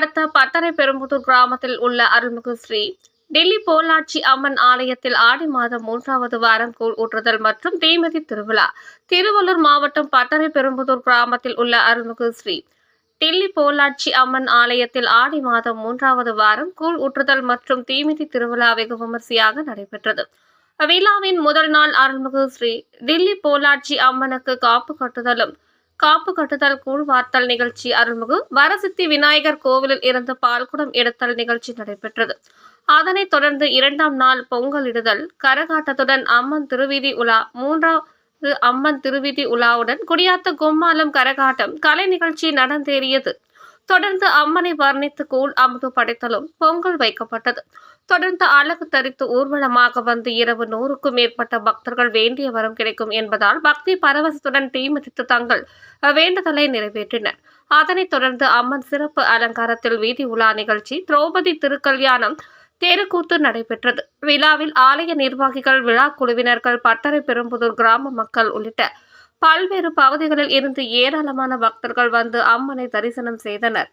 அடுத்த பத்தரை பெரும்புதூர் கிராமத்தில் உள்ள அருள்மிகு ஸ்ரீ டெல்லி போலாட்சி அம்மன் ஆலயத்தில் ஆடி மாதம் மூன்றாவது வாரம் கூழ் ஊற்றுதல் மற்றும் தீமிதி திருவிழா. திருவள்ளூர் மாவட்டம் பத்தரை பெரும்புதூர் கிராமத்தில் உள்ள அருள்மிகு ஸ்ரீ டெல்லி போலாட்சி அம்மன் ஆலயத்தில் ஆடி மாதம் மூன்றாவது வாரம் கூழ் ஊற்றுதல் மற்றும் தீமிதி திருவிழா வெகு விமர்சையாக நடைபெற்றது. விழாவின் முதல் நாள் அருள்மிகு ஸ்ரீ டெல்லி போலாட்சி அம்மனுக்கு காப்பு கட்டுதலும் காப்பு கட்டுதல் கூழ் வார்த்தல் நிகழ்ச்சி அருள்மிகு வரசித்தி விநாயகர் கோவிலில் இருந்து பால்குடம் எடுத்தல் நிகழ்ச்சி நடைபெற்றது. அதனைத் தொடர்ந்து இரண்டாம் நாள் பொங்கலிடுதல். கரகாட்டத்துடன் அம்மன் திருவீதி உலா மூன்றாவது அம்மன் திருவீதி உலாவுடன் குடியாத்த கும்மாலம் கரகாட்டம். கலை நிகழ்ச்சி நடந்தேறியது. தொடர்ந்து அம்மனை வர்ணித்து கூழ் அமுது படைத்தலும் பொங்கல் வைக்கப்பட்டது. தொடர்ந்து அழகு தரித்து ஊர்வலமாக வந்து இரவு நூறுக்கும் மேற்பட்ட பக்தர்கள் வேண்டிய வரம் கிடைக்கும் என்பதால் பக்தி பரவசத்துடன் தீமிதித்து தங்கள் வேண்டுதலை நிறைவேற்றினர். அதனைத் தொடர்ந்து அம்மன் சிறப்பு அலங்காரத்தில் வீதி உலா நிகழ்ச்சி திரௌபதி திருக்கல்யாணம் தேருக்கூத்து நடைபெற்றது. விழாவில் ஆலய நிர்வாகிகள் விழா குழுவினர்கள் பட்டறை பெரும்புதூர் கிராம மக்கள் உள்ளிட்ட பல்வேறு பகுதிகளில் இருந்து ஏராளமான பக்தர்கள் வந்து அம்மனை தரிசனம் செய்தனர்.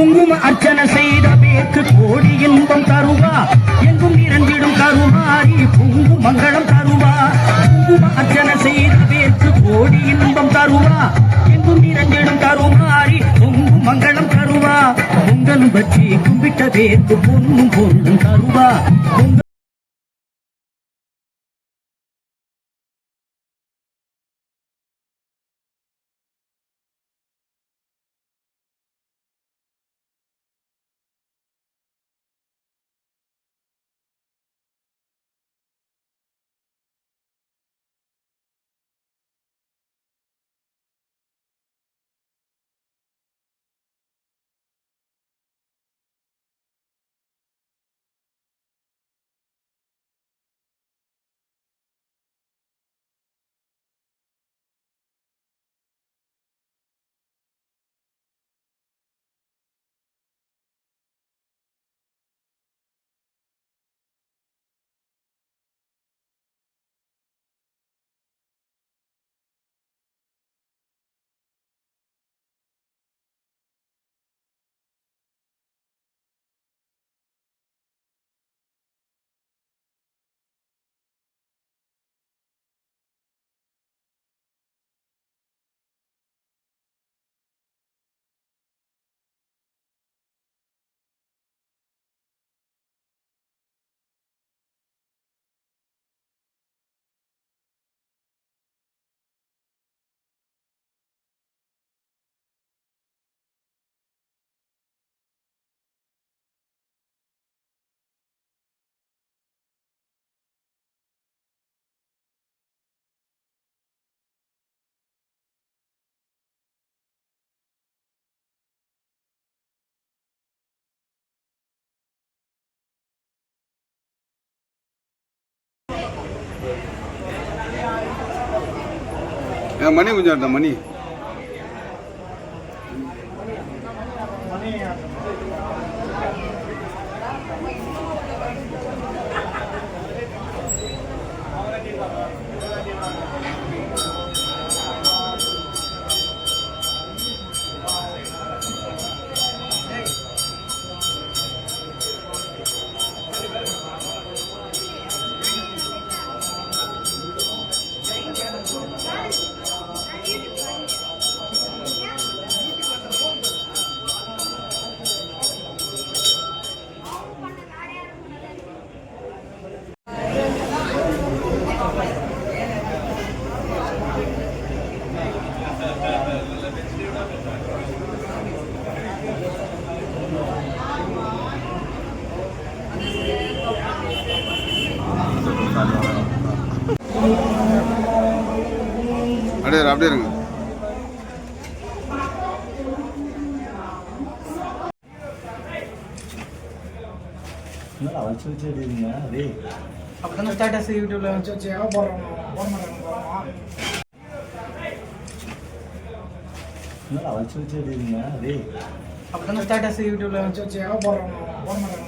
குங்கும அர்ச்சனை செய்த பேக்கு கோடி இன்பம் தருவா. எங்கும் நிறைந்திடும் கருமாறி பொங்கு மங்களம் தருவா. குங்கும அர்ச்சனை செய்த பேக்கு கோடி இன்பம் தருவா. எங்கும் நிறைந்திடும் கருமாறி பொங்கு மங்களம் தருவா. பொங்கலும் பற்றி கும்பிட்ட பேக்கு பொண்ணும் பொருளும் தருவா. மணி கொஞ்சம் மணி. அப்படியே அப்படியே இருங்க. வச்சு வச்சு எடுக்கிறீங்க டேய். அப்பதான் ஸ்டேட்டஸ் யூடியூப்ல வச்சு வச்சு எவ்வளோ போடுறோம் போட மாட்டாங்க வச்சு வச்சு எடுக்கிறீங்க டேய். அப்பதான் ஸ்டேட்டஸ் யூடியூப்ல வச்சு வச்சு எவ்வளோ போடுறோம் போட மாட்டாங்க.